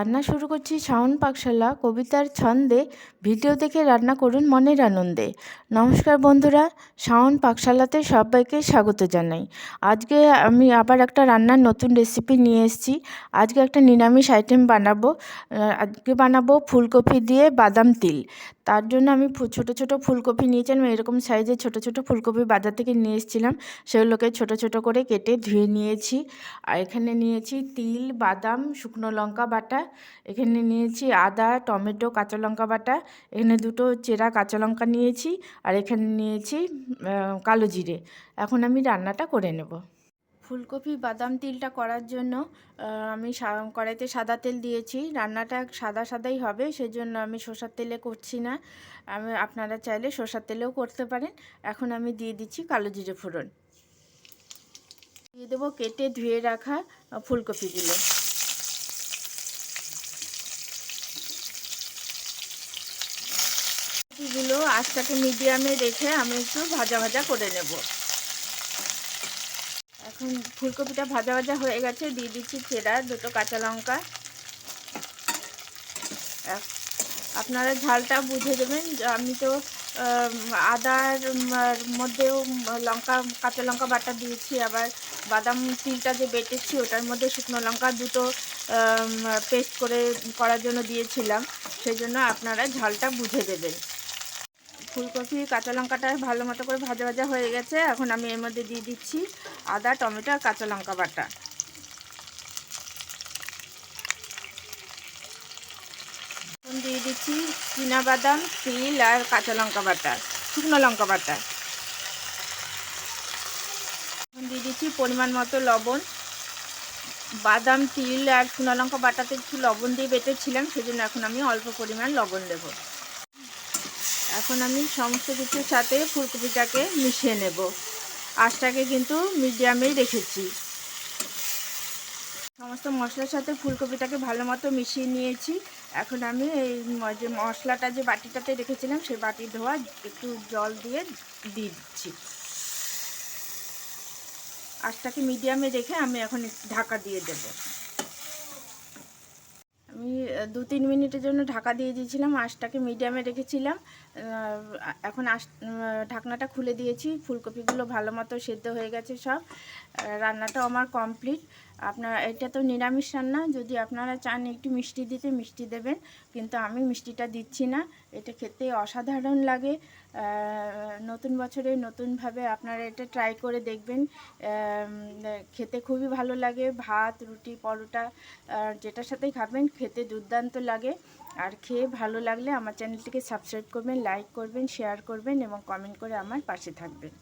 রান্না শুরু করছি শাওন পাকশালা। কবিতার ছন্দে। ভিডিও দেখে রান্না করুন মনের আনন্দে। নমস্কার বন্ধুরা, শাওন পাকশালাতে সবাইকে স্বাগত জানাই। আজকে আমি আবার একটা রান্নার নতুন রেসিপি নিয়ে এসেছি। আজকে একটা নিরামিষ আইটেম বানাবো। আজকে বানাবো ফুলকপি দিয়ে বাদাম তিল। তার জন্য আমি ছোট ছোট ফুলকপি নিয়েছিলাম এরকম সাইজের ছোট ছোট ফুলকপি বাজার থেকে নিয়ে এসেছিলাম। সেগুলোকে ছোট ছোট করে কেটে ধুয়ে নিয়েছি। আর এখানে নিয়েছি তিল, বাদাম, শুকনো লঙ্কা বাটা এখানে নিয়েছি আদা, টমেটো, কাঁচা লঙ্কা বাটা। এখানে দুটো চেরা কাঁচা লঙ্কা নিয়েছি আর এখানে নিয়েছি কালো জিরে। এখন আমি রান্নাটা করে নেব। ফুলকপি, বাদাম তিলটা করার জন্য আমি কড়াইতে সাদা তেল দিয়েছি। রান্নাটা সাদা সাদাই হবে, সেজন্য আমি সর্ষার তেলে করছি না। আমি, আপনারা চাইলে সর্ষার তেলেও করতে পারেন। এখন আমি দিয়ে দিচ্ছি কালো জিরে ফোড়ন। দিয়ে দেবো কেটে ধুয়ে রাখা ফুলকপিগুলো ফুলকপিগুলো আঁচটাকে মিডিয়ামে রেখে আমি একটু ভাজা ভাজা করে নেব। এখন ফুলকপিটা ভাজা ভাজা হয়ে গেছে, দিয়ে দিচ্ছি চেরা, দুটো কাঁচা লঙ্কা। আপনারা ঝালটা বুঝে দেবেন আমি তো আদার মধ্যেও লঙ্কা, কাঁচা লঙ্কা বাটা দিয়েছি, আবার বাদাম তিলটা যে বেটেছি, ওটার মধ্যে শুকনো লঙ্কা দুটো পেস্ট করে করার জন্য দিয়েছিলাম। সেই জন্য আপনারা ঝালটা বুঝে দেবেন। ফুলকপি, কাঁচা লঙ্কাটা ভালো মতো করে ভাজা ভাজা হয়ে গেছে। এখন আমি এর মধ্যে দিয়ে দিচ্ছি আদা, টমেটো আর কাঁচা লঙ্কা বাটা। এখন দিয়ে দিচ্ছি বাদাম, তিল আর কাঁচা লঙ্কা বাটা, শুকনো লঙ্কা বাটা। এখন দিয়ে দিচ্ছি পরিমাণ মতো লবণ। বাদাম, তিল আর শুকনো লঙ্কা বাটাতে একটু লবণ দিয়ে বেটেছিলাম, সেজন্য এখন আমি অল্প পরিমাণ লবণ দেব। এখন আমি সমস্ত কিছুর সাথে ফুলকপিটাকে মিশিয়ে নেব। আঁচটাকে কিন্তু মিডিয়ামেই রেখেছি। সমস্ত মশলার সাথে ফুলকপিটাকে ভালো মতো মিশিয়ে নিয়েছি। এখন আমি এই যে মশলাটা যে বাটিটাতে রেখেছিলাম, সেই বাটি ধোয়া একটু জল দিয়ে দিচ্ছি। আঁচটাকে মিডিয়ামে রেখে আমি এখন ঢাকা দিয়ে দেব। আমি দু তিন মিনিটের জন্য ঢাকা দিয়ে দিয়েছিলাম, আঁশটাকে মিডিয়ামে রেখেছিলাম। এখন আঁশ ঢাকনাটা খুলে দিয়েছি, ফুলকপিগুলো ভালো মতো সেদ্ধ হয়ে গেছে সব। রান্নাটা আমার কমপ্লিট। আপনার, এটা তো নিরামিষ রান্না, যদি আপনারা চান একটু মিষ্টি দিতে, মিষ্টি দেবেন। কিন্তু আমি মিষ্টিটা দিচ্ছি না, এটা খেতে অসাধারণ লাগে। নতুন বছরে নতুনভাবে আপনারা এটা ট্রাই করে দেখবেন। খেতে খুবই ভালো লাগে, ভাত, রুটি, পরোটা যেটার সাথেই খাবেন, খেতে দুর্দান্ত লাগে। আর খেয়ে ভালো লাগলে আমার চ্যানেলটিকে সাবস্ক্রাইব করবেন লাইক করবেন শেয়ার করবেন এবং কমেন্ট করে আমার পাশে থাকবেন।